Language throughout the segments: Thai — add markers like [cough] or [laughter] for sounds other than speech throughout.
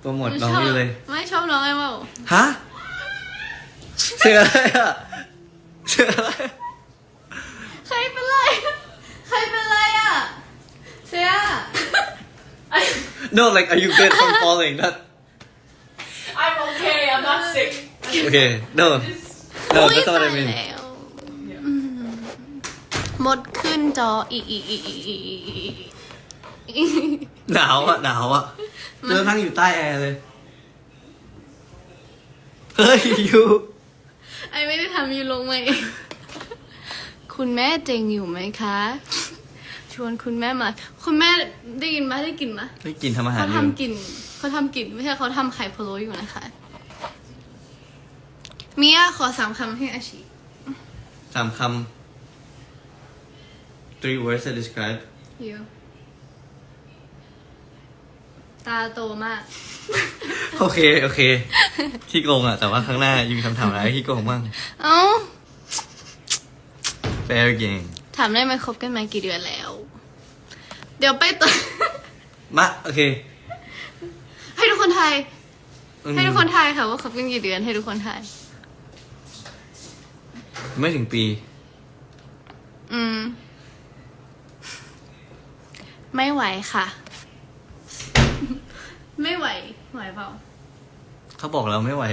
โปรโมทน้องอยู่เลย ไม่ชอบน้องไอ้เปล่าฮะเสืออะไรอะเสืออะไรใครเป็นไร ใครเป็นไรอะ เสีย No like are you good from falling not I'm okay. I'm not sick. okay no no อุ๊ย that's not what I ตาย mean แล้วอืมมดขึ้นจออีอีอีอีอีอีอีอีหนาวอะหนาวอะ เดินนั่งอยู่ใต้แอร์เลย เฮ้ยยูไอไม่ได้ทำอยู่ลงมาเองคุณแม่เจงอยู่ไหมคะ ชวนคุณแม่มา คุณแม่ได้ยินไหมได้กลินไหมไม่กินทำอาหารเขาอยู่ ทำกลิ่นเขาทำกลิ่นไม่ใช่เขาทำไข่พะโล้อยู่นะคะเมียขอสามคำให้อาชี สามคำ three words to describe อยู่ ตาโตมาก โอเค โอเค ขี้โกงอะ แต่ว่าข้างหน้ายังมีคำถามอะไรให้ขี้โกงบ้าง เอ้า fair game ถามได้ไหมคบกันมากี่เดือนแล้ว เดี๋ยวไปต่อ มาโอเคให้ทุกคนทายอืมให้ทุกคนทายค่ะว่าคบกันกี่เดือนให้ทุกคนทาย ไม่ถึงปี อืม ไม่ไหวค่ะ ไม่ไหว ไหวเปล่า เขาบอกเราไม่ไหว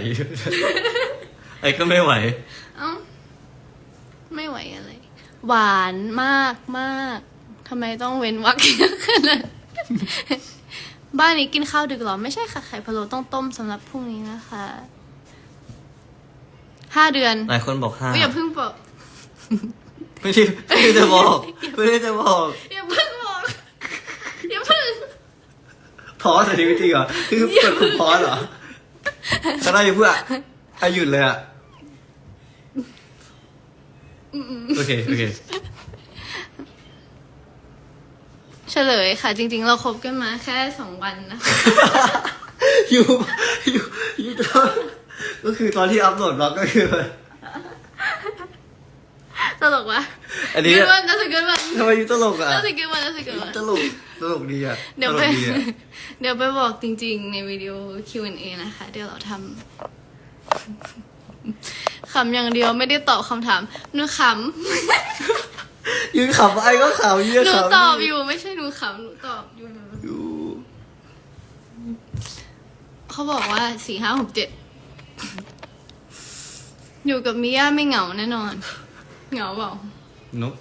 ไอ้ก็ไม่ไหว เอ้า ไม่ไหวอะไร หวานมากมากทำไมต้องเว้นวรรคเยอะขนาดบ้านนี้กินข้าวดึกเหรอ ไม่ใช่ค่ะ ไข่พะโล้ต้องต้มสำหรับพรุ่งนี้นะคะห้าเดือนหลายคนบอกห้าอุ๊ยอย่าเพิ่งบอก ไม่ใช่ไม่ได้จะบอก ไม่ได้จะบอก อย่าเพิ่งบอก อย่าเพิ่ง พ อสถิวิธีเหรอคือเปิดคุณพอสเหรอเขาได้อยู่เพื่ออาหยุดเลยอะโอเคโอเคเฉลยค่ะ จริง ๆ เราคบกันมาแค่สองวันนะคะอยู่อยู่อยู่ตอนก็คือตอนที่อัพโหลดบล็อกก็คือ ตลกวะ อันนี้เกินวันน่าจะเกินวันทำไมอยู่ตลกอะน่าจะเกินวันน่าจะเกินวันตลก ตลกดีอะเดี๋ยวตไปลกดีอะเดี๋ยวไปบอกจริงๆ ในวิดีโอ Q&A นะคะ เดี๋ยวเราทำ ขำอย่างเดียวไม่ได้ตอบคำถามหนูขยืนขำไอ้ก็ขำยืำนหนูขำตอบอยู่ไม่ใช่หนูขำหนูตอบอยู่อยู่เขาบอกว่าสี่ห้าหกเจ็ดอยู่กับมิย่าไม่เหงาแน่นอน เหงาเปล่านก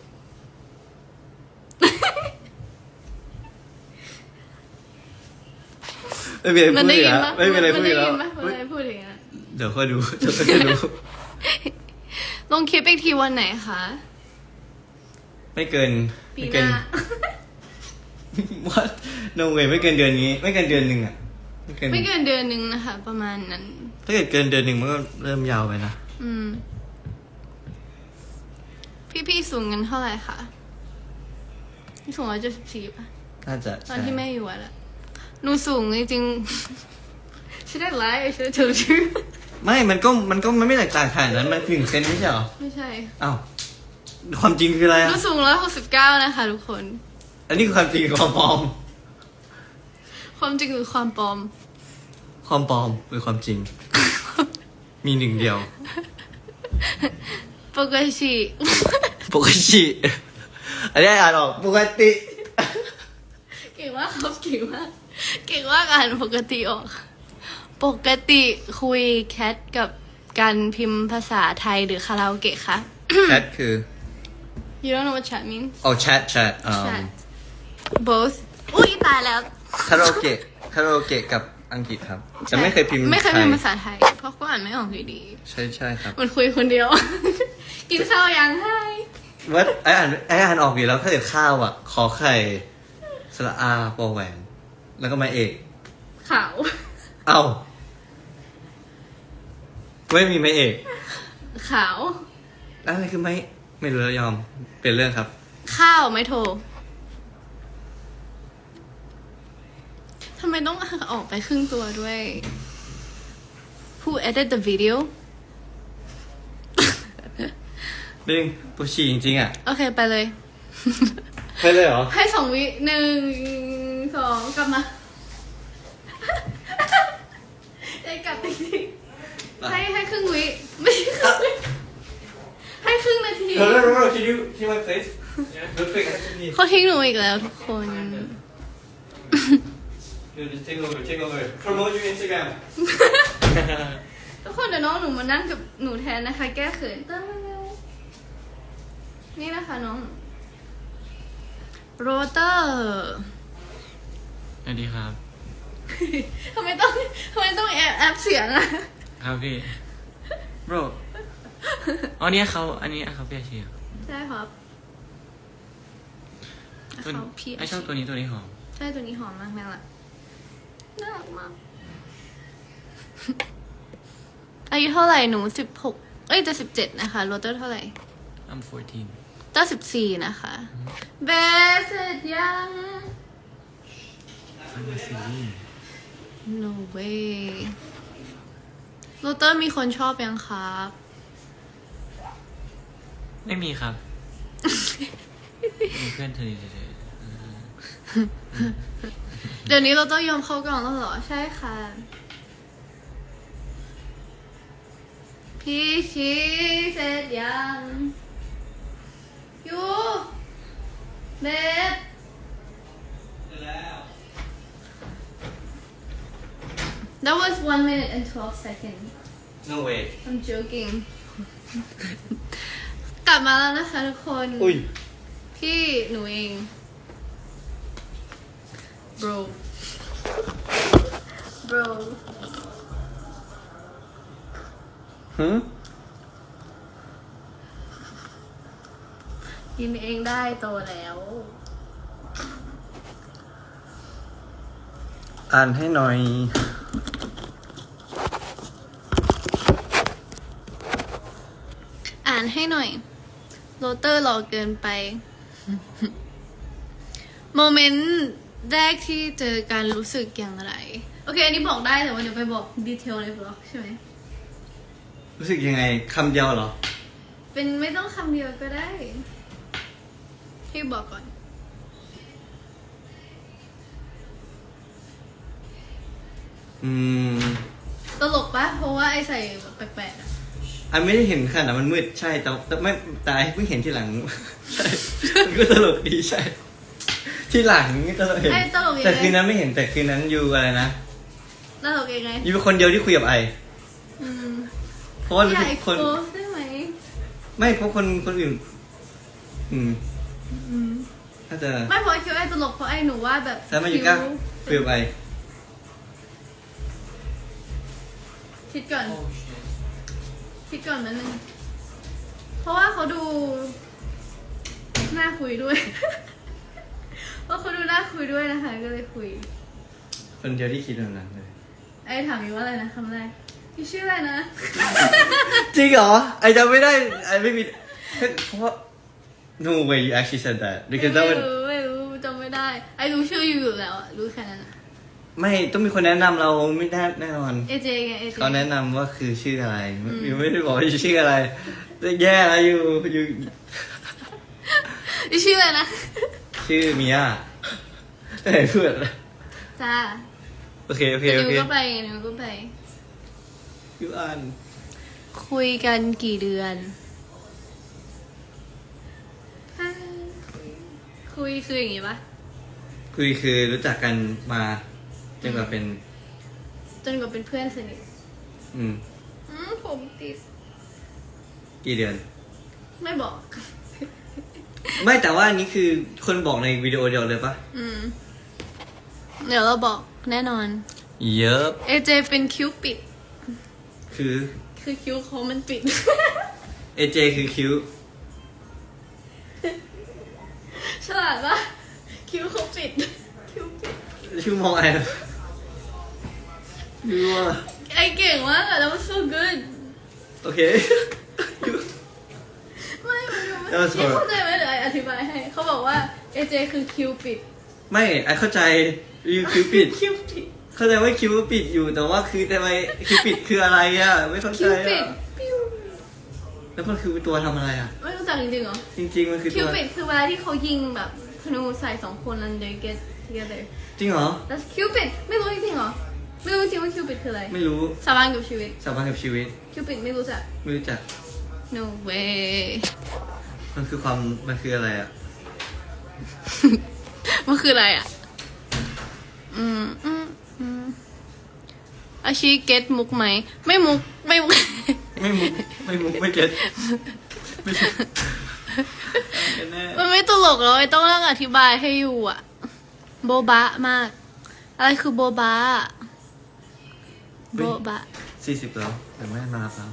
ไม่มีอะไรมันพูดได้อีกยินแล้วปะไม่มีอะไรมัพูดได้อีกแล้ยิวนปะมันได้พูดอย่างนั้นเดี๋ยวค่อยดูเดี๋ยวค่อยดู ลงคลิปอีกทีวันไหนคะ ไม่เกินปีไม่หเกิน น้าว่า no way ไม่เกินเดือนนี้ ไม่เกินเดือนหนึ่งอะไม่เกินไม่เกินเดือนหนึ่งนะคะ ประมาณนั้น ถ้าเกิดเกินเดือนหนึ่งมันก็เริ่มยาวไปนะ อืม พี่พี่สูงเงินเท่าไหร่คะพี่สูงร้อยเจ็ดสิบสี่ป่ะ น่าจะตอนใช่ที่แม่อยู่อะแหละหนูสูงจริงๆ ฉันได้ไลฟ์ฉันเจอชื่อ ไม่ มันก็ มันก็ มันไม่แตกต่างขนาดนั้น มันหนึ่งเซนไม่ใช่เหรอ ไม่ใช่ อ้าว ความจริงคืออะไรหอะนูสูงร้อยหกสิบเก้านะคะทุกคน อันนี้คือความจริงกับความปลอม ความจริงคือความปลอม ความปลอมหรือความจริง มีหนึ่งเดียว ปกติ ปกติอันนี้อ่านออกปกติเก่งมากครับเก่งมากเก่งมากอ่านปกติออก ปกติคุยแคทกับการพิมพ์ภาษาไทยหรือคาราโอเกะคะ แชทคือ you don't know what chat means เอาแชทแชทอ่า chat both อุ้ยตายแล้ว คาราโอเกะคาราโอเกะกับอังกฤษครับแต่ไม่เคยพิมพ์ไม่เคยทพิมพ์ภาษาไทย เพราะก็อ่านไม่ออกอยู่ดี ใช่ใช่ครับ มันคุยคนเดียว กินข้าวยังให้ ว่าไออ่านไออ่านออกอยู่แล้วถ้าเกิดข้าวอะ ขอไข่สระอาปอแหวน แล้วก็มาเอก ขาว เอ้าไม่มีไม่เอกขาว อะไรคือไม่ ไม่รู้แล้วยอม เป็นเรื่องครับ ข้าวไม่โทรทำไมต้องออกไปครึ่งตัวด้วย Who edit the video ดึงปวดฉี่จริงๆอะโอเคไปเลย ให้เลยเหรอ ให้สองวิหนึ่งสองกลับมา ได้กลับจริงๆให้ให้ครึ่งวิไม่ใช่ครึ่งให้ครึ่งนาที No, no, no, no. Can you, can you my place? Yeah. Real quick, เขาทิ้งหนูอีกแล้วทุกคนทุกคนเดี๋ยวน้องหนูมานั่งกับหนูแทนนะคะ แก้เขินเต้ย นี่นะคะน้องโรเตอร์สวัสดีครับ ทำไมต้องทำไมต้องแอบแอบเสียงอะครับพี่ bro อ๋อเนี่ยเขาอันนี้เขาเปียเชียใช่ครับตัวเขาพี่ไอชอบตัวนี้ตัวนี้หอมใช่ตัวนี้หอมมากแม่ละน่ารักมากอายุเท่าไหร่หนูสิบหกเอ้ยจะสิบเจ็ดนะคะโรเตอร์เท่าไหร่ I'm 14เตอร์สิบสี่นะคะ เบสเสร็จยัง ฟังมาซีรีส์ no way โรเตอร์มีคนชอบยังครับ ไม่มีครับ มีเพื่อนเธอเฉยเดี๋ยวนี้เราต้องยอมเข้ากล่องแล้วเหรอ ใช่ค่ะ พี่ชีเสร็จยัง ยูเบส That was one minute and twelve seconds no way I'm joking [laughs] กลับมาแล้วนะคะทุกคน อุ้ย พี่หนูเอง bro bro หื กินเองได้โตแล้ว อ่านให้หน่อย อ่านให้หน่อย โรเตอร์รอเกินไป โมเมนต์แรกที่เจอการรู้สึกอย่างไร โอเค อันนี้บอกได้แต่ว่าเดี๋ยวไปบอกดีเทลในบล็อกใช่ไหม รู้สึกยังไงคำเดียวเหรอ เป็นไม่ต้องคำเดียวก็ได้ พี่บอกก่อน อืม ตลกปะเพราะว่าไอใส่แปลกๆอะอันไม่ได้เห็นขนาดมันมืดใช่แต่แต่ไม่แต่ไอ้เพิ่งเห็นทีหลัง ใช่มันก็ตลกดีใช่ ที่หลังก็ตลกเห็นไอตลกยังแต่ไงคืนนั้นไม่เห็นแต่คืนนั้นอยู่อะไรนะตลกยังไงอยู่เป็นคนเดียวที่คุยกับไอ อืมเพราะว่าอรู้ยากสึกไอคน โพสได้ไหม ไม่เพราะคนคนอื่น อืม อืมน่าจะไม่เพราะคิดว่าไอตลกเพราะไอหนูว่าแบบแต่มาอยู่กล้าคุยกับไอคิดก่อนคิดก่อนมันนึงเพราะว่าเขาดูน่าคุยด้วยเพราะเขาดูน่าคุยด้วยนะคะ ก็เลยคุย คนเดียวที่คิดแบบนั้นเลย ไอถามอยู่ว่าอะไรนะคำแรกพี่ชื่ออะไรนะ จริงเหรอ ไอจำไม่ได้ ไอไม่มีเพราะว่า no way you actually said that because that ไม่ would รู้ไม่รู้จำไม่ได้ ไอรู้ชื่ออยู่อยู่แล้วอะรู้แค่นั้นอะไม่ต้องมีคนแนะนำเราไม่แน่แน่นอนเอเจไงเอเจ เขาแนะนำว่าคือชื่ออะไรยูไม่ได้บอกว่าชื่ออะไรจะแย่แล้วยูยูพี่ชื่ออะไรนะ ชื่อมิยาแต่ไหนพูดอะไรจ้าโอเคโอเคนิโอวเคก็ไปนิวก็ไป ยูอ่าน คุยกันกี่เดือน คุยคืออย่างงี้ปะคุยคือรู้จักกันมาจนกว่าเป็น จนกว่าเป็นเพื่อนสนิทอืม อืมผมติด กี่เดือน ไม่บอก ไม่แต่ว่าอันนี้คือคนบอกในวิดีโอเดียวเลยปะอืม เดี๋ยวเราบอกแน่นอน เยอะ เอเจเป็นคิ้วปิด คือ คือคิ้วเขามันปิด เอเจคือคิ้ว ฉลาดปะคิ้วเขาปิด คิ้วปิด ชื่อมองไอดูว่าไอเก่งมากอะ that was so good โอเค ไม่มันยังไม่ That was นี่ hard เข้าใจไหมเดี๋ยวไออธิบายให้ เขาบอกว่าเอเจคือคิ้วปิด ไม่ไอเข้าใจยูคิ้วปิด คิ้วปิด เข้าใจว่าคิ้วปิดอยู่แต่ว่าคือทำไมคิ้วปิดคืออะไรอะ ไม่เข้าใจคิ้วปิด อะปิ้ว แล้วมันคือตัวทำอะไรอะ ไม่รู้จักจริงๆเหรอ จริง ๆ มันคือคิตัว วปิดคือเวลาที่เขายิงแบบธนูใส่สองคนแล้ว they get together จริงเหรอ that's cupid ไม่รู้จริงๆเหรอ ไม่รู้จริงๆว่า cupid คืออะไร ไม่รู้สาบานกับชีวิต สาบานกับชีวิต cupid ไม่รู้จัก ไม่รู้จัก no way มันคือความ มันคืออะไรอะ มันคืออะไรอะ อืมอืมอืมอาชีเก็ตมุกไหม ไม่มุก ไม่มุก ไม่มุกไม่มุกไม่เก็ตไม่ใช่แน่มันไม่ตลกแล้วไอ้ต้องนั่งอธิบายให้อยู่อะโบบะมาก อะไรคือโบบะโบบะสี่สิบแล้วแต่ไม่มารับแล้ว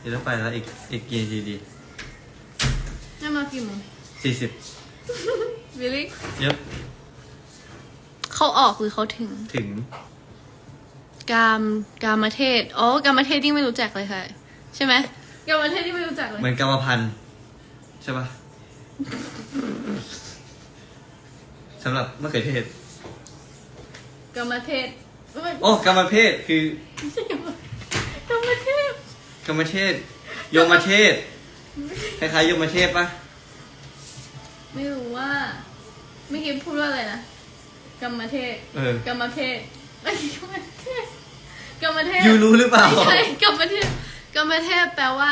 เดี๋ยวต้องไปแล้วอีกอีกกี่นาทีดีให้มากี่โมงสี่สิบวิลลี่เยอะเขาออกหรือเขาถึงถึง กามกามเทศอ๋อกามเทศที่ไม่รู้จักเลยค่ะ ใช่ไหมกามเทศที่ไม่รู้จักเลยเหมือนกรรมพันธุ์ใช่ปะสำหรับมะเขือเทศกามเทศไม่โอ้กรรมเพศคือไม่ใช่กามกามเทศกรรมเทศโยมเทศคล้ายๆโยมเทศปะไม่รู้ว่าไม่คิดพูดว่าอะไรนะกามเทศเออกามเทศไม่ใช่กามเทศ กามเทศยูรู้หรือเปล่า ไม่ใช่กามเทศกามเทศแปลว่า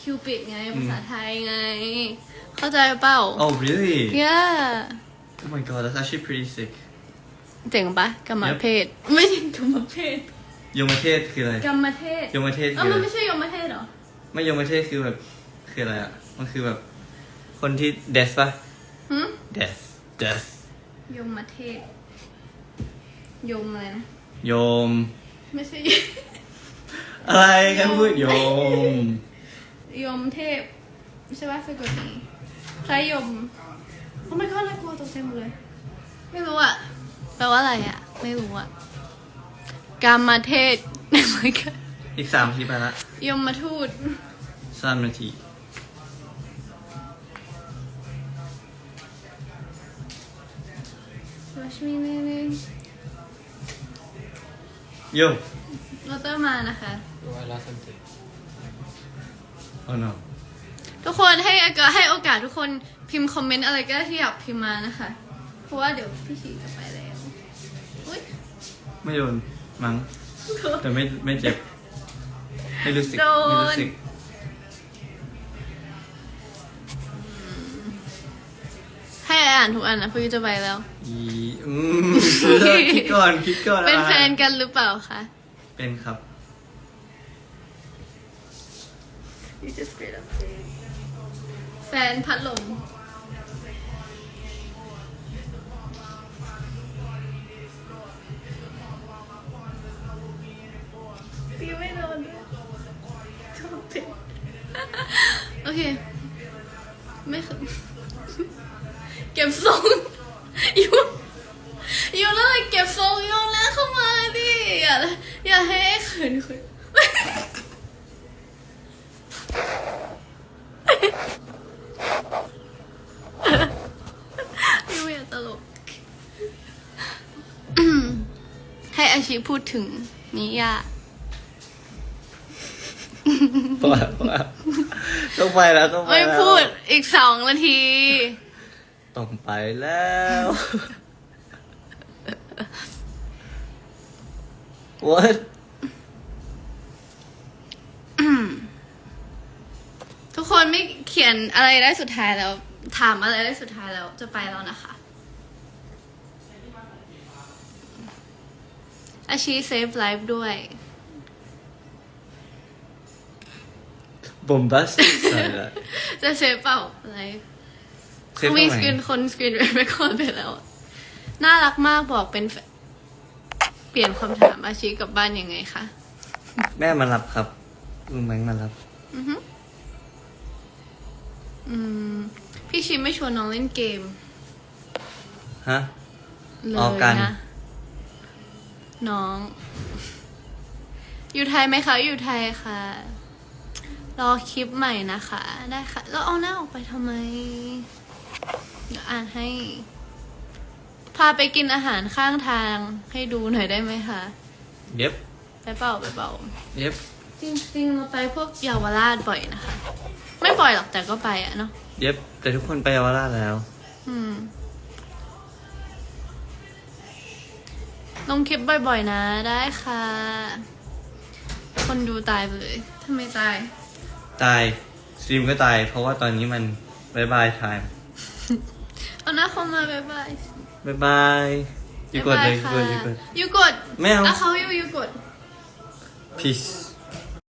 คิวปิดไงอืมภาษาไทยไง เข้าใจเปล่า Oh really yeah Oh my god that's actually pretty sick เจ๋งปะกามเทศไม่ใช่กามเทศโยมเทศคืออะไรกามเทศโยมเทศเอ้าคือมัอะนไรไม่ใช่ยมเทศเหรอ ไม่โยมเทศคือแบบคืออะไรอะมันคือแบบ คนที่เดสปะหืมเดสเดสยมเทศยมอะไรนะ โยม ไม่ใช่ อะไรกันพูดโยม ยมเทพ ใช่ป่ะสะกดนี้ใช้ยมโอ้ไม่ก็น่ากลัวตกใจหมดเลย ไม่รู้อะแปลว่าอะไรอะไม่รู้อะกามมาเทศเหมือนกันอีกสามทีไปละยมมาทูตสามนาทีวัชมีเน่เน่ โยลอตเตอร์มานะคะ Oh no ทุกคนให้โอกาสให้โอกาสทุกคนพิมพ์คอมเมนต์อะไรก็ได้ที่อยากพิมพ์มานะคะ เพราะว่าเดี๋ยวพี่ชีจะไปแล้วอุ้ยไม่โดนมั้งแต่ไม่ไม่เจ็บ ไม่รู้สึกโดนไม่รู้สึกให้อ่านทุกอันนะเพราะยูจะไปแล้ว อีอืมคิดก่อนคิดก่อนเป็นอะแฟนกันหรือเปล่าคะ เป็นครับ You just straight up say it. แฟนพัดลมตีไม่โดนด้วยชอบตีโอเค ลก ให้อาชีพูดถึงนิยาเพราะว่าเพราะว่าต้องไปแล้วต้องไปไม่แล้วพูดอีกสองนาที ต้องไปแล้ว What ทุกคนไม่เขียนอะไรได้สุดท้ายแล้ว ถามอะไรได้สุดท้ายแล้วจะไปแล้วนะคะ อาชีเซฟไลฟ์ด้วย bombastic ใช่ละจะเซฟเปล่าไลฟ์เซฟเขามีทำสไมกรีนคนสกรีนไปก่อนไปแล้วอะน่ารักมากบอกเป็นแฟเปลี่ยนคำถามอาชีกลับบ้านยังไงคะแม่มารับครับลุงแบงค์มารับ อือฮึอืม พี่ชิมไม่ชวนน้องเล่นเกมฮะ เลออยกัน นะ น้อง อยู่ไทยไหมคะ อยู่ไทยค่ะ รอคลิปใหม่นะคะ ได้ค่ะ แล้วเอาหน้าออกไปทำไม เดี๋ยวอ่านให้ พาไปกินอาหารข้างทางให้ดูหน่อยได้ไหมคะ เย็บ ไปเปล่าไปเปล่า เย็บ จริงๆเราไปพวกเยาวราชบ่อยนะคะ ไม่บ่อยหรอกแต่ก็ไปอะเนาะ เย็บ แต่ทุกคนไปเยาวราชแล้ว อืม ลงคลิปบ่อยๆ นะได้ค่ะ คนดูตายไปเลยทำไมตาย ตายสตรีมก็ตาย เพราะว่าตอนนี้มันบายบาย time เอาหน้าเข้ามาบ๊ายบายบายบายยูกดเลยยูบ๊ากดยยูค่ะกด ยูกดไม่เอาอะเขาอยู่ยูกด peace